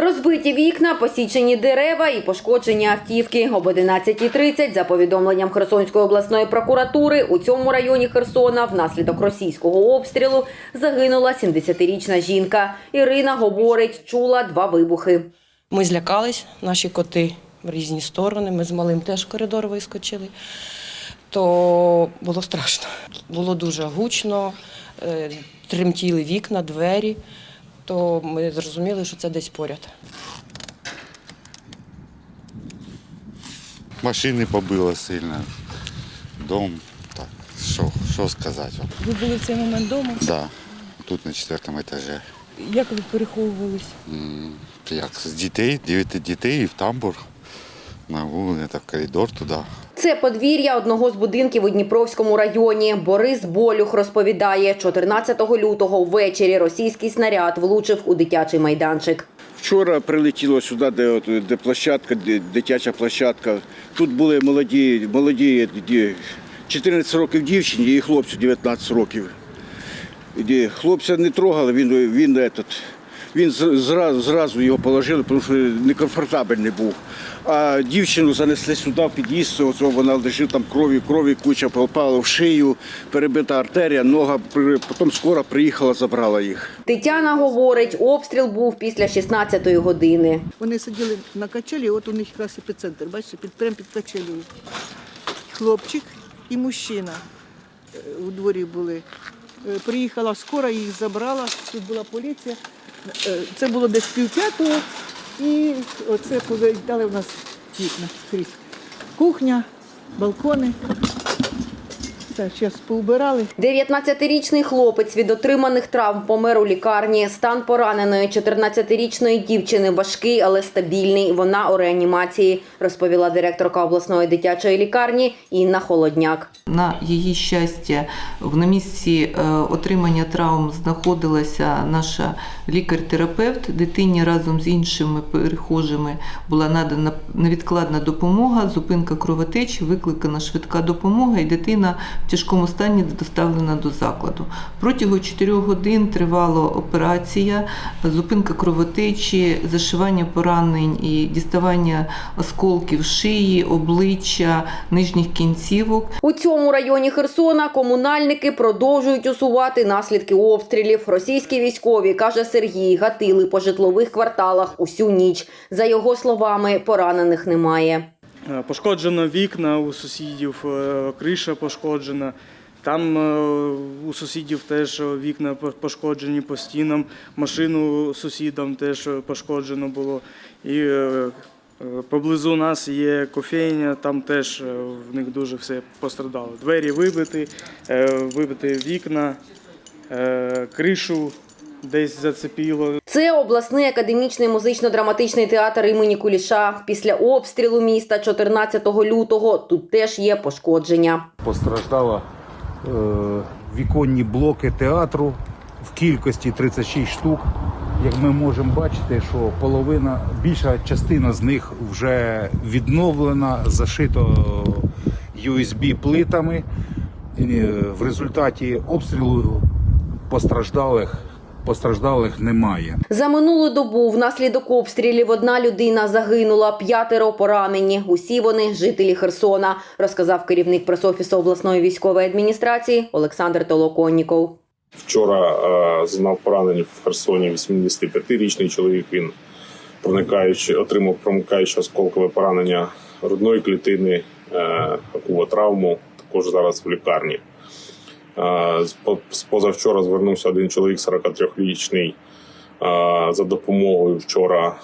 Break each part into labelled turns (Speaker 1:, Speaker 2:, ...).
Speaker 1: Розбиті вікна, посічені дерева і пошкоджені автівки. Об 11.30, за повідомленням Херсонської обласної прокуратури, у цьому районі Херсона внаслідок російського обстрілу загинула 70-річна жінка. Ірина говорить, чула два вибухи.
Speaker 2: Ми злякались, наші коти в різні сторони. Ми з малим теж в коридор вискочили. То було страшно. Було дуже гучно, е, тремтіли вікна, двері. То ми зрозуміли, що це десь поряд.
Speaker 3: Машини побило сильно, дом. Так, що, що сказати вам?
Speaker 4: Ви були в цей момент вдома?
Speaker 3: Да, тут на четвертому етажі.
Speaker 4: Як ви переховувались?
Speaker 3: М, Як з дітей, дев'яти дітей і в тамбур. На вулицю, в коридор туди.
Speaker 1: Це подвір'я одного з будинків у Дніпровському районі. Борис Болюх розповідає, 14 лютого ввечері російський снаряд влучив у дитячий майданчик.
Speaker 5: Вчора прилетіло сюди, де, де площадка, де, дитяча площадка. Тут були молоді, молоді 14 років дівчині і хлопцю 19 років. Хлопця не трогали, він, він, этот, він зразу, зразу його положили, тому що некомфортабельний був. А дівчину занесли сюди в під'їзд, вона лежить там крові, крові, куча попала в шию, перебита артерія, нога. Потім скоро приїхала, забрала їх.
Speaker 1: Тетяна говорить, обстріл був після 16-ї години.
Speaker 6: Вони сиділи на качелі, от у них якраз епіцентр, бачите, під, прямо під качелею. Хлопчик і мужчина е, у дворі були. Е, Приїхала скоро, їх забрала, тут була поліція. Е, Це було десь півп'ятого, і оце повіддали в нас вікна скрізь. Кухня, балкони. Так, зараз поубирали.
Speaker 1: 19-річний хлопець від отриманих травм помер у лікарні. Стан пораненої 14-річної дівчини важкий, але стабільний. Вона у реанімації, розповіла директорка обласної дитячої лікарні Інна Холодняк.
Speaker 7: На її щастя, в на місці е, отримання травм знаходилася наша лікар-терапевт. Дитині разом з іншими перехожими була надана невідкладна допомога, зупинка кровотечі, викликана швидка допомога, і дитина тяжкому стані доставлена до закладу. Протягом 4 годин тривала операція, зупинка кровотечі, зашивання поранень і діставання осколків шиї, обличчя, нижніх кінцівок.
Speaker 1: У цьому районі Херсона комунальники продовжують усувати наслідки обстрілів. Російські військові, каже Сергій, гатили по житлових кварталах усю ніч. За його словами, поранених немає.
Speaker 8: Е, Пошкоджено вікна у сусідів, е, криша пошкоджена. Там е, у сусідів теж вікна пошкоджені по стінам, машину сусідам теж пошкоджено було. І поблизу нас є кофейня, там теж в них дуже все пострадало. Двері вибиті, вибиті вікна, кришу десь зацепило.
Speaker 1: Це обласний академічний музично-драматичний театр імені Куліша. Після обстрілу міста 14 лютого тут теж є пошкодження.
Speaker 9: Постраждало е, віконні блоки театру в кількості 36 штук. Як ми можемо бачити, що половина, більша частина з них вже відновлена, зашито USB плитами. Е, В результаті обстрілу постраждалих, постраждалих немає.
Speaker 1: За минулу добу внаслідок обстрілів одна людина загинула, п'ятеро поранені. Усі вони жителі Херсона, розказав керівник пресофісу обласної військової адміністрації Олександр Толоконніков.
Speaker 10: Вчора е, зазнав поранення в Херсоні 85-річний чоловік. Він проникаючи, отримав проникаюче осколкове поранення грудної клітини, е, таку травму, також зараз в лікарні. Позавчора звернувся один чоловік 43-річний е, за допомогою вчора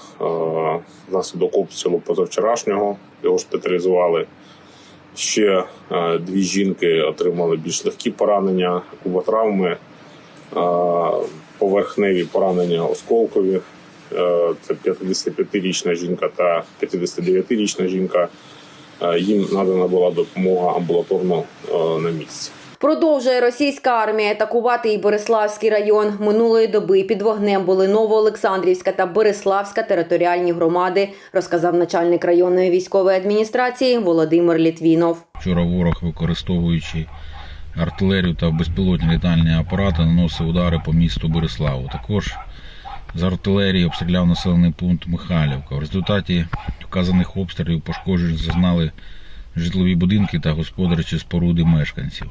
Speaker 10: внаслідок обстрілу позавчорашнього. Його шпиталізували. Ще дві жінки отримали більш легкі поранення, куботравми, поверхневі поранення осколкові. Е, Це 55-річна жінка та 59-річна жінка. Е, Їм надана була допомога амбулаторно е, на місці.
Speaker 1: Продовжує російська армія атакувати і Бориславський район. Минулої доби під вогнем були Новоолександрівська та Бориславська територіальні громади, розказав начальник районної військової адміністрації Володимир Літвінов.
Speaker 11: Вчора ворог, використовуючи артилерію та безпілотні літальні апарати, наносив удари по місту Бориславу. Також з артилерії обстріляв населений пункт Михайлівка. В результаті вказаних обстрілів пошкоджень зазнали житлові будинки та господарчі споруди мешканців.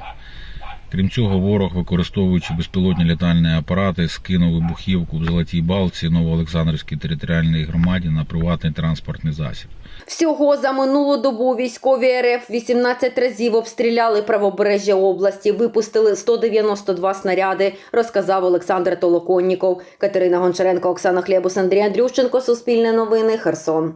Speaker 11: Крім цього, ворог, використовуючи безпілотні літальні апарати, скинув вибухівку в Золотій Балці Новоолександрівській територіальній громаді на приватний транспортний засіб.
Speaker 1: Всього за минулу добу військові РФ 18 разів обстріляли правобережжя області, випустили 192 снаряди, розказав Олександр Толоконніков. Катерина Гончаренко, Оксана Хлєбус, Андрій Андрющенко, Суспільне новини, Херсон.